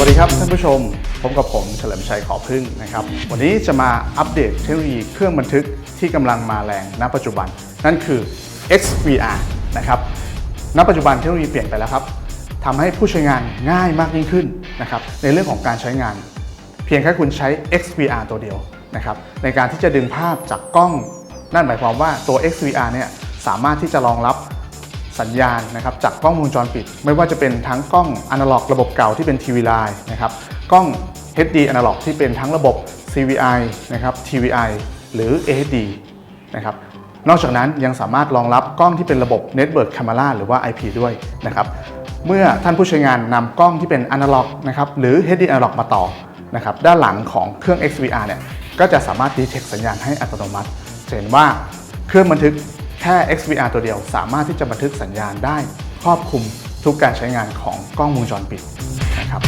วัสดีครับท่านผู้ชมพบกับผมเฉลิมชัยขอพึ่งนะครับ วันนี้จะมาอัปเดตเทคโนโลยีเครื่องบันทึกที่กำลังมาแรงณปัจจุบัน นั่นคือ XVR นะครับณปัจจุบันเทคโนโลยีเปลี่ยนไปแล้วครับทำให้ผู้ใช้งานง่ายมากยิ่งขึ้นนะครับในเรื่องของการใช้งาน เพียงแค่คุณใช้ XVR ตัวเดียวนะครับในการที่จะดึงภาพจากกล้อง นั่นหมายความว่าตัว XVR เนี่ยสามารถที่จะรองรับ สัญญาณนะครับจากกล้องวงจรปิด ไม่ว่าจะเป็นทั้งกล้องอนาล็อกระบบเก่าที่เป็น TV Line นะครับกล้อง HD อนาล็อกที่เป็นทั้งระบบ CVI นะครับ TVI หรือ AHD นะครับนอกจากนั้นยังสามารถรองรับกล้องที่เป็นระบบ Network Camera หรือว่า IP ด้วยนะครับเมื่อท่านผู้ใช้งานนำกล้องที่เป็น Analog นะครับหรือ HD Analog มาต่อนะครับด้านหลังของเครื่อง XVR เนี่ยก็จะสามารถ detect สัญญาณให้อัตโนมัติ จะเห็นว่าเครื่องบันทึก ค่ XVR ตัวเดียวสามารถที่จะบันทึกสัญญาณได้ครอบคลุมทุกการใช้งานของกล้องวงจรปิดนะครับ